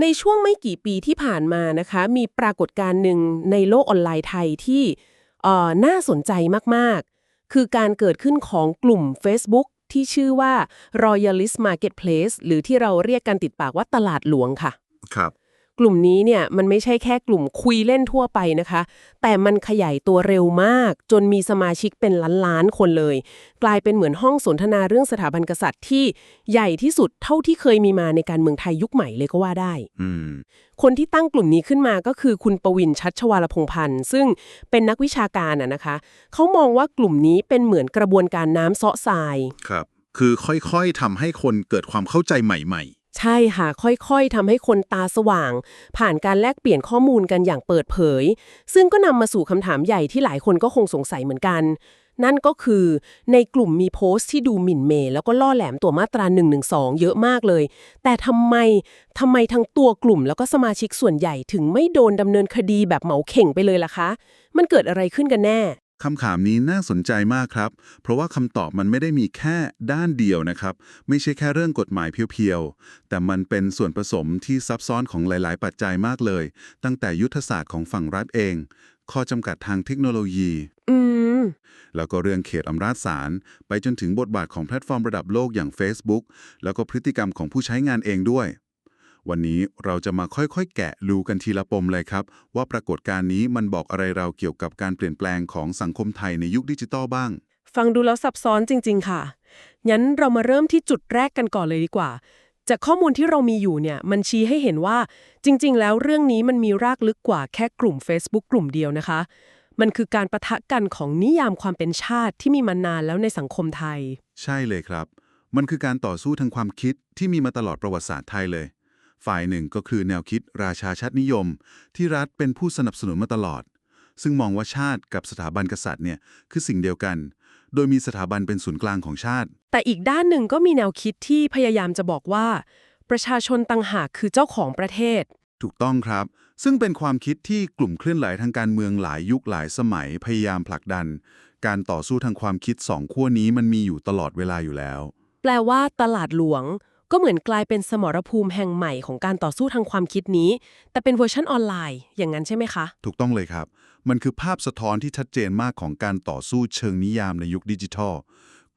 ในช่วงไม่กี่ปีที่ผ่านมานะคะ มีปรากฏการณ์หนึ่งในโลกออนไลน์ไทยที่น่าสนใจมากๆ คือการเกิดขึ้นของกลุ่ม Facebook ที่ชื่อว่า Royalist Marketplace หรือที่เราเรียกกันติดปากว่าตลาดหลวงค่ะ ครับ กลุ่มนี้เนี่ยมันไม่ใช่แค่กลุ่มคุยเล่นทั่วไปนะคะ แต่มันขยายตัวเร็วมาก จนมีสมาชิกเป็นล้านๆคนเลย กลายเป็นเหมือนห้องสนทนาเรื่องสถาบันกษัตริย์ที่ใหญ่ที่สุดเท่าที่เคยมีมาในการเมืองไทยยุคใหม่เลยก็ว่าได้อืมคนที่ตั้งกลุ่มนี้ขึ้นมาก็คือคุณประวินชัดชวาลพงษ์พันธ์ซึ่งเป็นนักวิชาการอะนะคะเขามองว่ากลุ่มนี้เป็นเหมือนกระบวนการน้ำเซาะทราย ครับ คือค่อยๆทำให้คนเกิดความเข้าใจใหม่ ใช่ค่ะค่อยๆทำให้คนตาสว่าง ผ่านการแลกเปลี่ยนข้อมูลกันอย่างเปิดเผย ซึ่งก็นำมาสู่คำถามใหญ่ที่หลายคนก็คงสงสัยเหมือนกัน นั่นก็คือในกลุ่มมีโพสต์ที่ดูหมิ่นเมย์แล้วก็ล่อแหลมตัวมาตรา1นึเยอะมากเลย แต่ทำไมทำไมทั้งตัวกลุ่มแล้วก็สมาชิกส่วนใหญ่ถึงไม่โดนดำเนินคดีแบบเหมาเข่งไปเลยล่ะคะ มันเกิดอะไรขึ้นกันแน่ คำถามนี้น่าสนใจมากครับ เพราะว่าคำตอบมันไม่ได้มีแค่ด้านเดียวนะครับ ไม่ใช่แค่เรื่องกฎหมายเพียวๆ แต่มันเป็นส่วนผสมที่ซับซ้อนของหลาย ๆ ปัจจัยมากเลย ตั้งแต่ยุทธศาสตร์ของฝั่งรัฐเอง ข้อจำกัดทางเทคโนโลยีอืมแล้วก็เรื่องเขตอำนาจศาลไปจนถึงบทบาทของแพลตฟอร์มระดับโลกอย่าง Facebook แล้วก็พฤติกรรมของผู้ใช้งานเองด้วย วันนี้เราจะมาค่อยๆ แกะรูกันทีละปมเลยครับ ว่าปรากฏการณ์นี้มันบอกอะไรเราเกี่ยวกับการเปลี่ยนแปลงของสังคมไทยในยุคดิจิตอลบ้าง ฟังดูแล้วซับซ้อนจริง ๆ ค่ะงั้นเรามาเริ่มที่จุดแรกกันก่อนเลยดีกว่า จากข้อมูลที่เรามีอยู่เนี่ยมันชี้ให้เห็นว่าจริง ๆ แล้วเรื่องนี้มันมีรากลึกกว่าแค่กลุ่ม Facebook กลุ่มเดียวนะคะ มันคือการประทะกันของนิยามความเป็นชาติที่มีมานานแล้วในสังคมไทย ใช่เลยครับ มันคือการต่อสู้ทางความคิดที่มีมาตลอดประวัติศาสตร์ไทยเลย ฝ่ายหนึ่งก็คือแนวคิดราชาชาตินิยม ที่รัฐเป็นผู้สนับสนุนมาตลอด ซึ่งมองว่าชาติกับสถาบันกษัตริย์เนี่ยคือสิ่งเดียวกัน โดยมีสถาบันเป็นศูนย์กลางของชาติ แต่อีกด้านหนึ่งก็มีแนวคิดที่พยายามจะบอกว่า ประชาชนต่างหากคือเจ้าของประเทศ ถูกต้องครับ ซึ่งเป็นความคิดที่กลุ่มเคลื่อนไหวทางการเมืองหลายยุคหลายสมัยพยายามผลักดัน การต่อสู้ทางความคิดสองขั้วนี้มันมีอยู่ตลอดเวลาอยู่แล้ว แปลว่าตลาดหลวง ก็เหมือนกลายเป็นสมรภูมิแห่งใหม่ของการต่อสู้ทางความคิดนี้ แต่เป็นเวอร์ชันออนไลน์ อย่างนั้นใช่ไหมคะ ถูกต้องเลยครับ มันคือภาพสะท้อนที่ชัดเจนมากของการต่อสู้เชิงนิยามในยุคดิจิทัล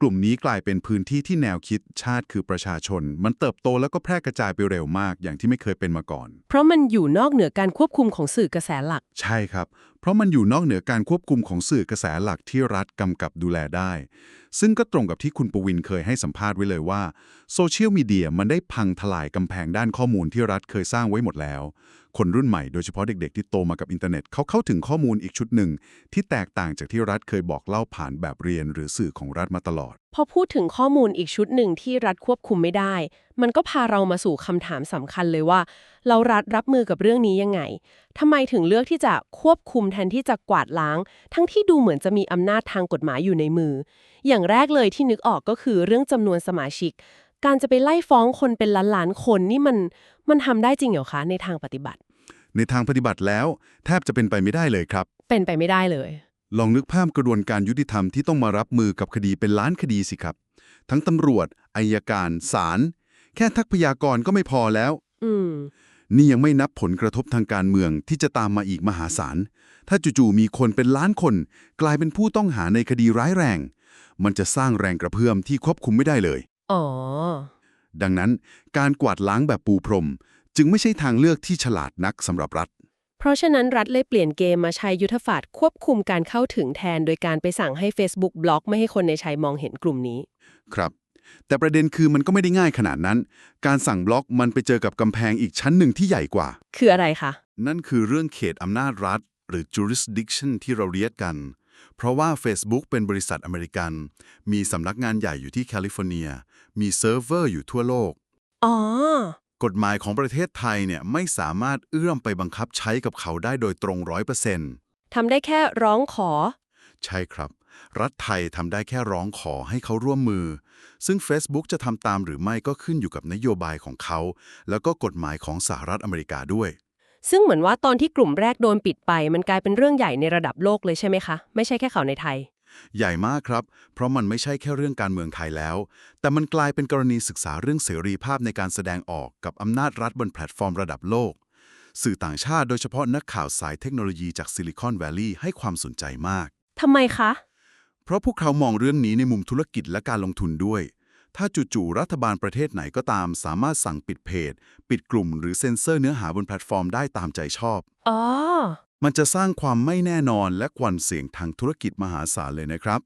กลุ่มนี้กลายเป็นพื้นที่ที่แนวคิดชาติคือประชาชน มันเติบโตแล้วก็แพร่กระจายไปเร็วมากอย่างที่ไม่เคยเป็นมาก่อน เพราะมันอยู่นอกเหนือการควบคุมของสื่อกระแสหลัก ใช่ครับ เพราะมันอยู่นอกเหนือการควบคุมของสื่อกระแสหลักที่รัฐกำกับดูแลได้ ซึ่งก็ตรงกับที่คุณประวินเคยให้สัมภาษณ์ไว้เลยว่าโซเชียลมีเดียมันได้พังทลายกำแพงด้านข้อมูลที่รัฐเคยสร้างไว้หมดแล้ว คนรุ่นใหม่โดยเฉพาะเด็กๆ ที่โตมากับอินเทอร์เน็ตเขาเข้าถึงข้อมูลอีกชุดหนึ่ง ที่แตกต่างจากที่รัฐเคยบอกเล่าผ่านแบบเรียนหรือสื่อของรัฐมาตลอด พอพูดถึงข้อมูลอีกชุดหนึ่งที่รัฐควบคุมไม่ได้ มันก็พาเรามาสู่คำถามสำคัญเลยว่า เรารัฐรับมือกับเรื่องนี้ยังไงทำไมถึงเลือกที่จะควบคุมแทนที่จะกวาดล้าง ทั้งที่ดูเหมือนจะมีอำนาจทางกฎหมายอยู่ในมือ อย่างแรกเลยที่นึกออกก็คือเรื่องจำนวนสมาชิก การจะไปไล่ฟ้องคนเป็นล้านๆคนนี่มัน มันทำได้จริงเหรอคะในทางปฏิบัติ ในทางปฏิบัติแล้ว แทบจะเป็นไปไม่ได้เลยครับ เป็นไปไม่ได้เลย ลองนึกภาพกระบวนการยุติธรรมที่ต้องมารับมือกับคดีเป็นล้านคดีสิครับ ทั้งตำรวจอายการศาลแค่ทักพยากรณ์ก็ไม่พอแล้ว อืม นี่ยังไม่นับผลกระทบทางการเมืองที่จะตามมาอีกมหาศาล ถ้าจู่ๆมีคนเป็นล้านคน กลายเป็นผู้ต้องหาในคดีร้ายแรง มันจะสร้างแรงกระเพื่อมที่ควบคุมไม่ได้เลย อ๋อ ดังนั้นการกวาดล้างแบบปูพรม จึงไม่ใช่ทางเลือกที่ฉลาดนักสำหรับรัฐ เพราะฉะนั้นรัฐเลยเปลี่ยนเกมมาใช้ยุทธศาสตร์ควบคุมการเข้าถึงแทน โดยการไปสั่งให้ Facebook บล็อกไม่ให้คนในใช้มองเห็นกลุ่มนี้ ครับ แต่ประเด็นคือมันก็ไม่ได้ง่ายขนาดนั้น การสั่งบล็อกมันไปเจอกับกำแพงอีกชั้นหนึ่งที่ใหญ่กว่า คืออะไรคะ นั่นคือเรื่องเขตอำนาจรัฐ หรือ jurisdiction ที่เราเรียกกัน เพราะว่า Facebook เป็นบริษัทอเมริกัน มีสำนักงานใหญ่อยู่ที่แคลิฟอร์เนีย มีเซิร์ฟเวอร์อยู่ทั่วโลก อ๋อ กฎหมายของประเทศไทยเนี่ยไม่สามารถเอื้อมไปบังคับใช้กับเขาได้โดยตรงร้อยเปอร์เซ็นต์ทำได้แค่ร้องขอ ใช่ครับ รัฐไทยทำได้แค่ร้องขอให้เขาร่วมมือ ซึ่ง Facebook จะทำตามหรือไม่ก็ขึ้นอยู่กับนโยบายของเขา แล้วก็กฎหมายของสหรัฐอเมริกาด้วย ซึ่งเหมือนว่าตอนที่กลุ่มแรกโดนปิดไป มันกลายเป็นเรื่องใหญ่ในระดับโลกเลยใช่ไหมคะ ไม่ใช่แค่เขาในไทย ใหญ่มากครับ เพราะมันไม่ใช่แค่เรื่องการเมืองไทยแล้ว แต่มันกลายเป็นกรณีศึกษาเรื่องเสรีภาพในการแสดงออกกับอำนาจรัฐบนแพลตฟอร์มระดับโลก สื่อต่างชาติโดยเฉพาะนักข่าวสายเทคโนโลยีจากซิลิคอนแวลลีย์ให้ความสนใจมากทำไมคะ เพราะพวกเขามองเรื่องนี้ในมุมธุรกิจและการลงทุนด้วย ถ้าจู่ๆรัฐบาลประเทศไหนก็ตาม สามารถสั่งปิดเพจ ปิดกลุ่ม หรือเซ็นเซอร์เนื้อหาบนแพลตฟอร์มได้ตามใจชอบ อ๋อ มันจะสร้างความไม่แน่นอนและกวนเสี่ยงทางธุรกิจมหาศาลเลยนะครับ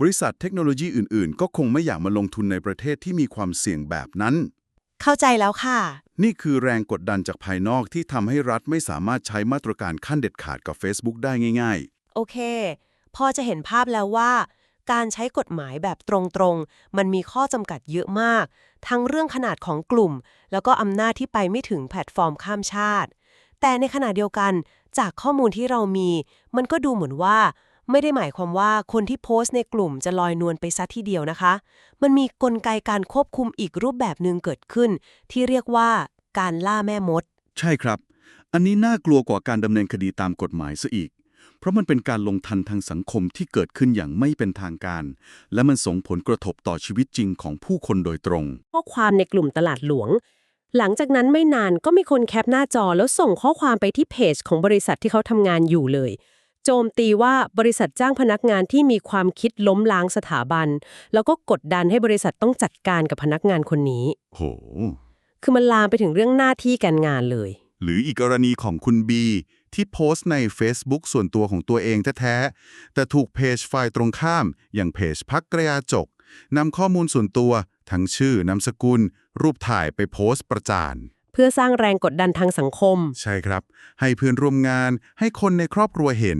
บริษัทเทคโนโลยีอื่นๆ ก็คงไม่อยากมาลงทุนในประเทศที่มีความเสี่ยงแบบนั้น เข้าใจแล้วค่ะ นี่คือแรงกดดันจากภายนอกที่ทำให้รัฐไม่สามารถใช้มาตรการขั้นเด็ดขาดกับ Facebook ได้ง่ายโอเค พอจะเห็นภาพแล้วว่า การใช้กฎหมายแบบตรงๆ มันมีข้อจำกัดเยอะมาก ทั้งเรื่องขนาดของกลุ่ม แล้วก็อำนาจที่ไปไม่ถึงแพลตฟอร์มข้ามชาติ แต่ในขณะเดียวกัน จากข้อมูลที่เรามี มันก็ดูเหมือนว่า ไม่ได้หมายความว่าคนที่โพสต์ในกลุ่มจะลอยนวลไปซะทีเดียวนะคะ มันมีกลไกการควบคุมอีกรูปแบบหนึ่งเกิดขึ้น ที่เรียกว่าการล่าแม่มด ใช่ครับ อันนี้น่ากลัวกว่าการดำเนินคดีตามกฎหมายซะอีก ราะมันเป็นการลงทันทางสังคมที่เกิดขึ้นอย่างไม่เป็นทางการ และมันส่งผลกระทบต่อชีวิตจริงของผู้คนโดยตรง ข้อความในกลุ่มตลาดหลวง หลังจากนั้นไม่นานก็มีคนแคปหน้าจอแล้วส่งข้อความไปที่เพจของบริษัทที่เขาทำงานอยู่เลย โจมตีว่าบริษัทจ้างพนักงานที่มีความคิดล้มล้างสถาบัน แล้วก็กดดันให้บริษัทต้องจัดการกับพนักงานคนนี้ โห คือมันลามไปถึงเรื่องหน้าที่การงานเลย หรืออีกกรณีของคุณบี ที่โพสต์ใน Facebook ส่วนตัวของตัวเองแท้ๆ แต่ถูกเพจฝ่ายตรงข้าม อย่างเพจพักกระยาจกนำข้อมูลส่วนตัว ทั้งชื่อนามสกุล รูปถ่ายไปโพสต์ประจาน เพื่อสร้างแรงกดดันทางสังคม ใช่ครับ ให้เพื่อนร่วมงาน ให้คนในครอบครัวเห็น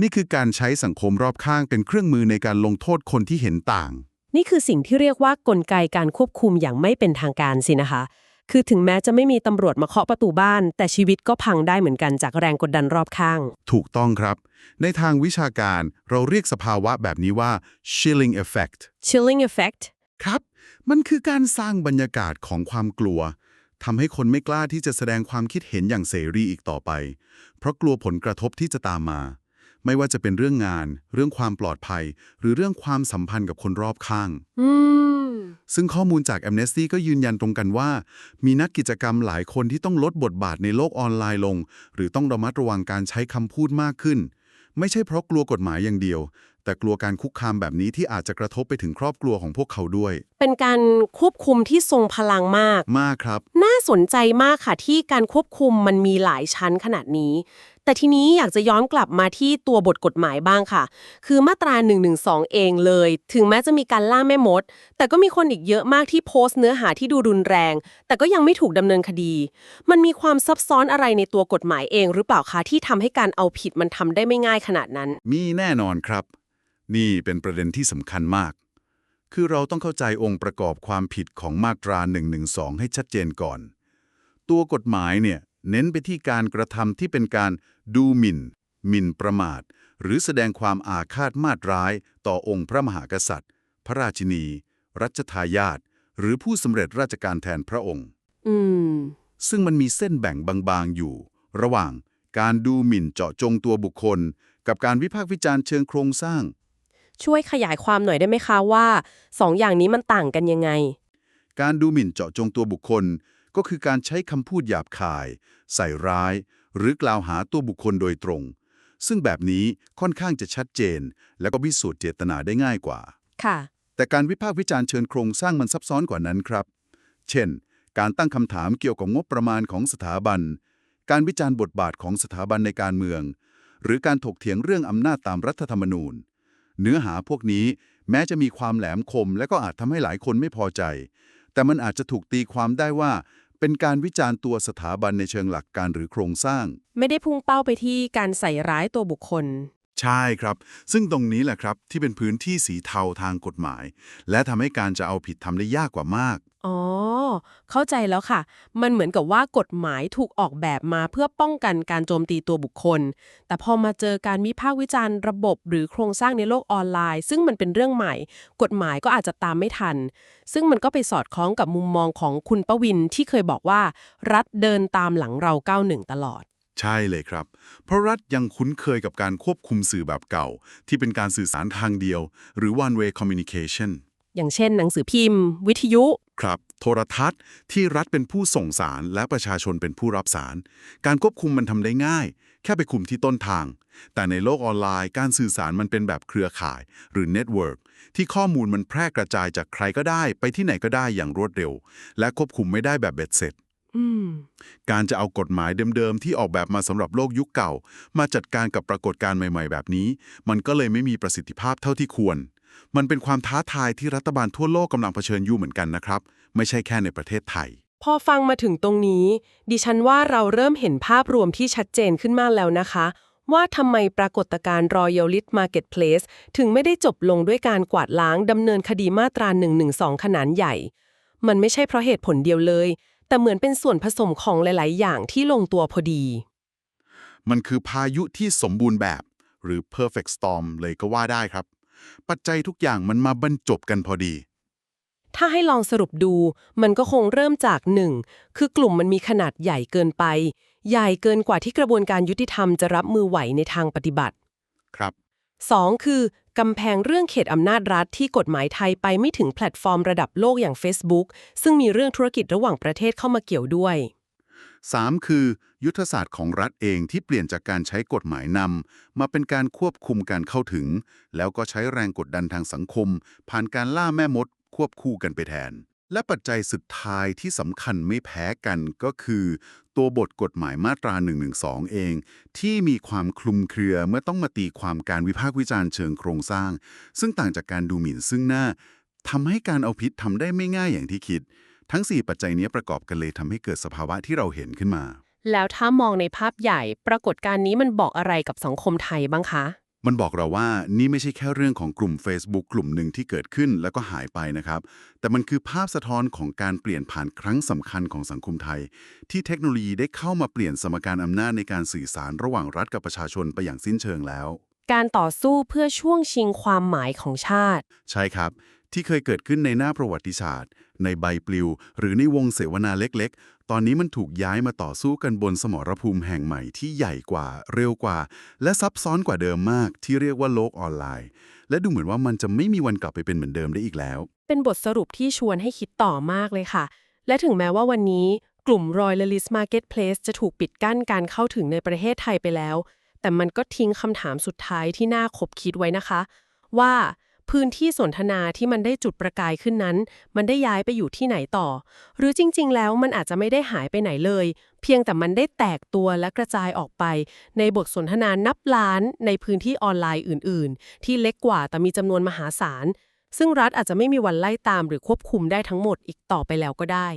นี่คือการใช้สังคมรอบข้างเป็นเครื่องมือในการลงโทษคนที่เห็นต่าง นี่คือสิ่งที่เรียกว่ากลไกการควบคุมอย่างไม่เป็นทางการสินะคะ คือถึงแม้จะไม่มีตำรวจมาเคาะประตูบ้าน แต่ชีวิตก็พังได้เหมือนกันจากแรงกดดันรอบข้าง ถูกต้องครับ ในทางวิชาการเราเรียกสภาวะแบบนี้ว่า chilling effect chilling effect ครับ มันคือการสร้างบรรยากาศของความกลัวทำให้คนไม่กล้าที่จะแสดงความคิดเห็นอย่างเสรีอีกต่อไป เพราะกลัวผลกระทบที่จะตามมา ไม่ว่าจะเป็นเรื่องงาน เรื่องความปลอดภัย หรือเรื่องความสัมพันธ์กับคนรอบข้าง อืม ซึ่งข้อมูลจาก Amnesty ก็ยืนยันตรงกันว่า มีนักกิจกรรมหลายคนที่ต้องลดบทบาทในโลกออนไลน์ลง หรือต้องระมัดระวังการใช้คำพูดมากขึ้น ไม่ใช่เพราะกลัวกฎหมายอย่างเดียว แต่กลัวการคุกคามแบบนี้ที่อาจจะกระทบไปถึงครอบครัวของพวกเขาด้วย เป็นการควบคุมที่ทรงพลังมาก มากครับ น่าสนใจมากค่ะที่การควบคุมมันมีหลายชั้นขนาดนี้ แต่ทีนี้อยากจะย้อนกลับมาที่ตัวบทกฎหมายบ้างค่ะ คือมาตรา112เองเลย ถึงแม้จะมีการล่าแม่มด แต่ก็มีคนอีกเยอะมากที่โพสต์เนื้อหาที่ดูรุนแรง แต่ก็ยังไม่ถูกดำเนินคดี มันมีความซับซ้อนอะไรในตัวกฎหมายเองหรือเปล่าคะที่ทำให้การเอาผิดมันทำได้ไม่ง่ายขนาดนั้น มีแน่นอนครับ นี่เป็นประเด็นที่สำคัญมาก คือเราต้องเข้าใจองค์ประกอบความผิดของมาตรา112ให้ชัดเจนก่อน ตัวกฎหมายเนี่ย เน้นไปที่การกระทำที่เป็นการดูหมิ่น หมิ่นประมาท หรือแสดงความอาฆาตมาตร้าย ต่อองค์พระมหากษัตริย์ พระราชินี รัชทายาทหรือผู้สำเร็จราชการแทนพระองค์ อืม ซึ่งมันมีเส้นแบ่งบางๆอยู่ ระหว่างการดูหมิ่นเจาะจงตัวบุคคล กับการวิพากษ์วิจารณ์เชิงโครงสร้าง ช่วยขยายความหน่อยได้ไหมคะว่าสองอย่างนี้มันต่างกันยังไง การดูหมิ่นเจาะจงตัวบุคคล ก็คือการใช้คำพูดหยาบคาย ใส่ร้าย หรือกล่าวหาตัวบุคคลโดยตรง ซึ่งแบบนี้ค่อนข้างจะชัดเจน แล้วก็พิสูจน์เจตนาได้ง่ายกว่า ค่ะ แต่การวิพากษ์วิจารณ์เชิญโครงสร้างมันซับซ้อนกว่านั้นครับ เช่น การตั้งคำถามเกี่ยวกับงบประมาณของสถาบัน การวิจารณ์บทบาทของสถาบันในการเมือง หรือการถกเถียงเรื่องอำนาจตามรัฐธรรมนูญ เนื้อหาพวกนี้แม้จะมีความแหลมคม และก็อาจทำให้หลายคนไม่พอใจ แต่มันอาจจะถูกตีความได้ว่า เป็นการวิจารณ์ตัวสถาบันในเชิงหลักการหรือโครงสร้าง ไม่ได้พุ่งเป้าไปที่การใส่ร้ายตัวบุคคล ใช่ครับ ซึ่งตรงนี้แหละครับที่เป็นพื้นที่สีเทาทางกฎหมาย และทำให้การจะเอาผิดทำได้ยากกว่ามาก อ๋อ เข้าใจแล้วค่ะ มันเหมือนกับว่ากฎหมายถูกออกแบบมาเพื่อป้องกันการโจมตีตัวบุคคล แต่พอมาเจอการวิพากษ์วิจารณ์ระบบหรือโครงสร้างในโลกออนไลน์ ซึ่งมันเป็นเรื่องใหม่ กฎหมายก็อาจจะตามไม่ทัน ซึ่งมันก็ไปสอดคล้องกับมุมมองของคุณประวินที่เคยบอกว่า รัฐเดินตามหลังเราก้าวหนึ่งตลอด ใช่เลยครับ เพราะรัฐยังคุ้นเคยกับการควบคุมสื่อแบบเก่า ที่เป็นการสื่อสารทางเดียว หรือ one way communication อย่างเช่น หนังสือพิมพ์ วิทยุ ครับ โทรทัศน์ ที่รัฐเป็นผู้ส่งสารและประชาชนเป็นผู้รับสาร การควบคุมมันทำได้ง่าย แค่ไปคุมที่ต้นทาง แต่ในโลกออนไลน์การสื่อสารมันเป็นแบบเครือข่าย หรือเน็ตเวิร์กที่ข้อมูลมันแพร่กระจายจากใครก็ได้ ไปที่ไหนก็ได้อย่างรวดเร็ว และควบคุมไม่ได้แบบเบ็ดเสร็จอืม การจะเอากฎหมายเดิมๆ ที่ออกแบบมาสำหรับโลกยุคเก่า มาจัดการกับปรากฏการณ์ใหม่ๆ แบบนี้ มันก็เลยไม่มีประสิทธิภาพเท่าที่ควร มันเป็นความท้าทายที่รัฐบาลทั่วโลกกำลังเผชิญอยู่เหมือนกันนะครับ ไม่ใช่แค่ในประเทศไทย พอฟังมาถึงตรงนี้ ดิฉันว่าเราเริ่มเห็นภาพรวมที่ชัดเจนขึ้นมากแล้วนะคะ ว่าทำไมปรากฏการณ์ Royalist Marketplace ถึงไม่ได้จบลงด้วยการกวาดล้างดำเนินคดีมาตรา112ขนาดใหญ่ มันไม่ใช่เพราะเหตุผลเดียวเลย แต่เหมือนเป็นส่วนผสมของหลาย ๆ อย่างที่ลงตัวพอดี มันคือพายุที่สมบูรณ์แบบ หรือ perfect storm เลยก็ว่าได้ครับ ปัจจัยทุกอย่างมันมาบรรจบกันพอดี ถ้าให้ลองสรุปดู มันก็คงเริ่มจากหนึ่งคือกลุ่มมันมีขนาดใหญ่เกินไป ใหญ่เกินกว่าที่กระบวนการยุติธรรมจะรับมือไหวในทางปฏิบัติครับ 2. คือกำแพงเรื่องเขตอำนาจรัฐที่กฎหมายไทยไปไม่ถึงแพลตฟอร์มระดับโลกอย่าง Facebook ซึ่งมีเรื่องธุรกิจระหว่างประเทศเข้ามาเกี่ยวด้วย 3. คือ ยุทธศาสตร์ของรัฐเองที่เปลี่ยนจากการใช้กฎหมายนำมาเป็นการควบคุมการเข้าถึง แล้วก็ใช้แรงกดดันทางสังคม ผ่านการล่าแม่มดควบคู่กันไปแทน และปัจจัยสุดท้ายที่สำคัญไม่แพ้กันก็คือ ตัวบทกฎหมายมาตรา112เอง ที่มีความคลุมเครือเมื่อต้องมาตีความการวิพากษ์วิจารณ์เชิงโครงสร้าง ซึ่งต่างจากการดูหมิ่นซึ่งหน้าทำให้การเอาผิดทำได้ไม่ง่ายอย่างที่คิด ทั้ง 4 ปัจจัยนี้ประกอบกันเลยทำให้เกิดสภาวะที่เราเห็นขึ้นมา แล้วถ้ามองในภาพใหญ่ ปรากฏการณ์นี้มันบอกอะไรกับสังคมไทยบ้างคะ มันบอกเราว่านี่ไม่ใช่แค่เรื่องของกลุ่ม Facebook กลุ่มหนึ่งที่เกิดขึ้นแล้วก็หายไปนะครับ แต่มันคือภาพสะท้อนของการเปลี่ยนผ่านครั้งสำคัญของสังคมไทย ที่เทคโนโลยีได้เข้ามาเปลี่ยนสมการอำนาจในการสื่อสารระหว่างรัฐกับประชาชนไปอย่างสิ้นเชิงแล้ว การต่อสู้เพื่อช่วงชิงความหมายของชาติ ใช่ครับ ที่เคยเกิดขึ้นในหน้าประวัติศาสตร์ ในใบปลิว หรือในวงเสวนาเล็กๆ ตอนนี้มันถูกย้ายมาต่อสู้กันบนสมรภูมิแห่งใหม่ที่ใหญ่กว่า เร็วกว่า และซับซ้อนกว่าเดิมมากที่เรียกว่าโลกออนไลน์ และดูเหมือนว่ามันจะไม่มีวันกลับไปเป็นเหมือนเดิมได้อีกแล้ว เป็นบทสรุปที่ชวนให้คิดต่อมากเลยค่ะ และถึงแม้ว่าวันนี้กลุ่ม Royalist Marketplace จะถูกปิดกั้นการเข้าถึงในประเทศไทยไปแล้ว แต่มันก็ทิ้งคำถามสุดท้ายที่น่าคบคิดไว้นะคะ ว่า พื้นที่สนทนาที่มันได้จุดประกายขึ้นนั้น มันได้ย้ายไปอยู่ที่ไหนต่อ หรือจริง ๆ แล้วมันอาจจะไม่ได้หายไปไหนเลย เพียงแต่มันได้แตกตัวและกระจายออกไป ในบทสนทนานับล้านในพื้นที่ออนไลน์อื่น ๆ ที่เล็กกว่าแต่มีจำนวนมหาศาลซึ่งรัฐอาจจะไม่มีวันไล่ตามหรือควบคุมได้ทั้งหมดอีกต่อไปแล้วก็ได้